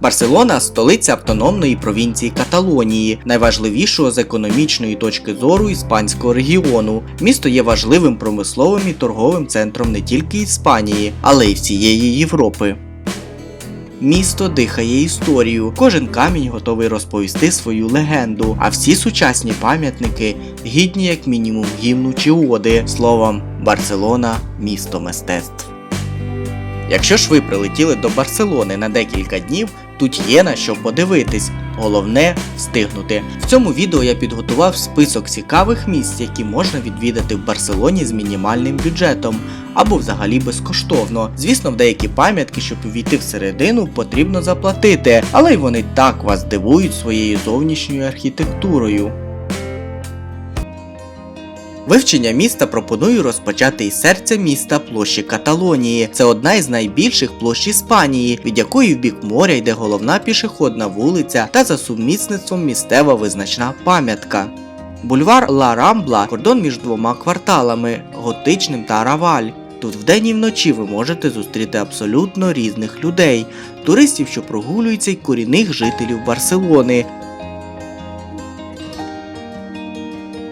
Барселона столиця автономної провінції Каталонії, найважливішого з економічної точки зору іспанського регіону. Місто є важливим промисловим і торговим центром не тільки Іспанії, але й всієї Європи. Місто дихає історію, кожен камінь готовий розповісти свою легенду, а всі сучасні пам'ятники гідні як мінімум гімну чи оди. Словом, Барселона місто мистецтв. Якщо ж ви прилетіли до Барселони на декілька днів, тут є на що подивитись. Головне встигнути. В цьому відео я підготував список цікавих місць, які можна відвідати в Барселоні з мінімальним бюджетом або взагалі безкоштовно. Звісно, в деякі пам'ятки, щоб увійти всередину, потрібно заплатити, але й вони так вас дивують своєю зовнішньою архітектурою. Вивчення міста пропоную розпочати із серця міста площі Каталонії. Це одна із найбільших площ Іспанії, від якої в бік моря йде головна пішохідна вулиця та за сумісництвом місцева визначна пам'ятка. Бульвар Ла Рамбла кордон між двома кварталами готичним та Раваль. Тут вдень і вночі ви можете зустріти абсолютно різних людей, туристів, що прогулюються, й корінних жителів Барселони,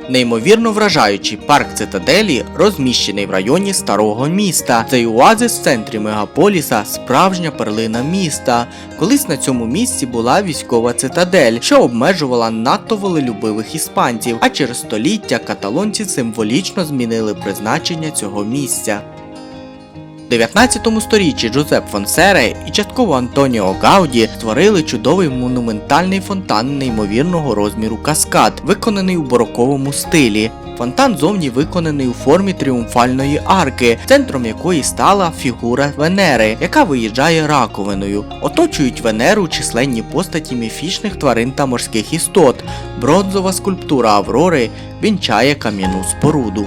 Неймовірно вражаючий парк цитаделі розміщений в районі старого міста. Цей оазис в центрі мегаполіса справжня перлина міста. Колись на цьому місці була військова цитадель, що обмежувала надто волелюбивих іспанців, а через століття каталонці символічно змінили призначення цього місця. У 19 сторіччі Джузеп Фонсере і частково Антоніо Гауді створили чудовий монументальний фонтан неймовірного розміру каскад, виконаний у бароковому стилі. Фонтан зовні виконаний у формі тріумфальної арки, центром якої стала фігура Венери, яка виїжджає раковиною. Оточують Венеру численні постаті міфічних тварин та морських істот. Бронзова скульптура Аврори вінчає кам'яну споруду.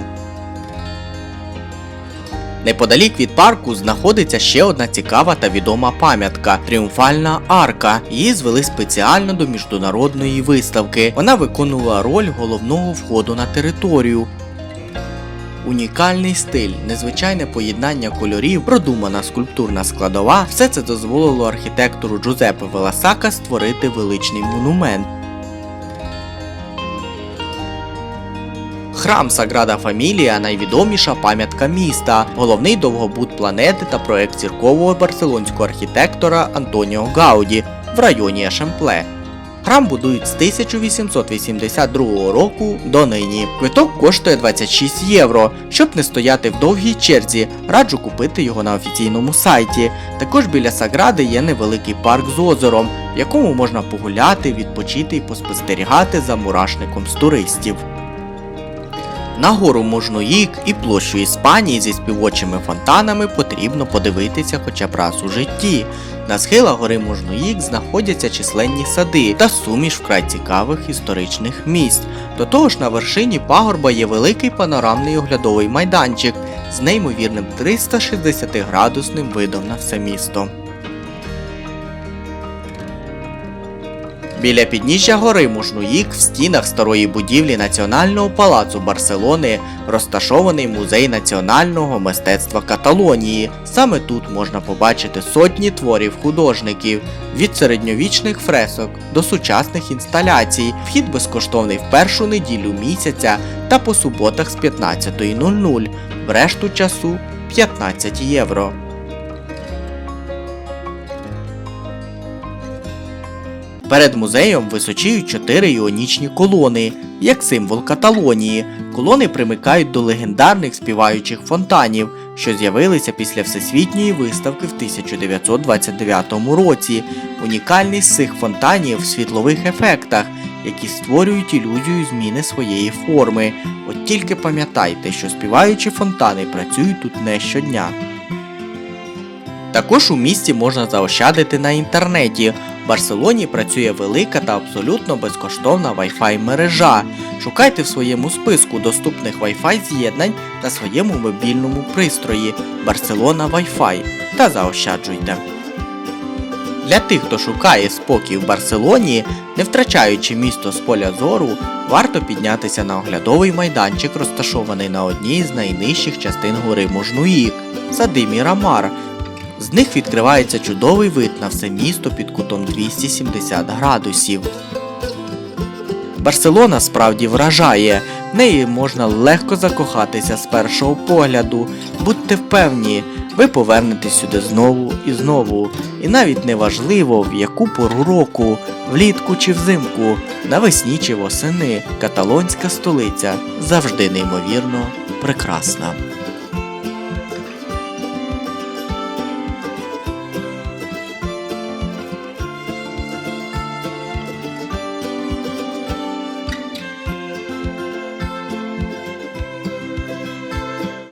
Неподалік від парку знаходиться ще одна цікава та відома пам'ятка тріумфальна арка. Її звели спеціально до міжнародної виставки. Вона виконувала роль головного входу на територію. Унікальний стиль, незвичайне поєднання кольорів, продумана скульптурна складова все це дозволило архітектору Джузепе Веласака створити величний монумент. Храм Саграда Фамілія найвідоміша пам'ятка міста, головний довгобуд планети та проект зіркового барселонського архітектора Антоніо Гауді в районі Ешемпле. Храм будують з 1882 року до нині. Квиток коштує 26 євро. Щоб не стояти в довгій черзі, раджу купити його на офіційному сайті. Також біля Сагради є невеликий парк з озером, в якому можна погуляти, відпочити і поспостерігати за мурашником з туристів. На гору Можнуїк і площу Іспанії зі співочими фонтанами потрібно подивитися хоча б раз у житті. На схилах гори Можнуїк знаходяться численні сади та суміш вкрай цікавих історичних місць. До того ж на вершині пагорба є великий панорамний оглядовий майданчик з неймовірним 360-градусним видом на все місто. Біля підніжжя гори Мужнуїк в стінах старої будівлі Національного палацу Барселони розташований музей національного мистецтва Каталонії. Саме тут можна побачити сотні творів художників від середньовічних фресок до сучасних інсталяцій. Вхід безкоштовний в першу неділю місяця та по суботах з 15.00, в решту часу 15 євро. Перед музеєм височіють чотири іонічні колони, як символ Каталонії. Колони примикають до легендарних співаючих фонтанів, що з'явилися після всесвітньої виставки в 1929 році. Унікальність цих фонтанів в світлових ефектах, які створюють ілюзію зміни своєї форми. От тільки пам'ятайте, що співаючі фонтани працюють тут не щодня. Також у місті можна заощадити на інтернеті. Барселоні працює велика та абсолютно безкоштовна Wi-Fi мережа. Шукайте в своєму списку доступних Wi-Fi з'єднань на своєму мобільному пристрої Барселона Wi-Fi та заощаджуйте. Для тих, хто шукає спокій в Барселоні, не втрачаючи місто з поля зору, варто піднятися на оглядовий майданчик, розташований на одній з найнижчих частин гори Можнуїк, сади Мірамар, З них відкривається чудовий вид на все місто під кутом 270 градусів. Барселона справді вражає, в неї можна легко закохатися з першого погляду. Будьте впевні, ви повернетесь сюди знову і знову. І навіть не важливо, в яку пору року, влітку чи взимку, навесні чи восени, каталонська столиця завжди неймовірно прекрасна.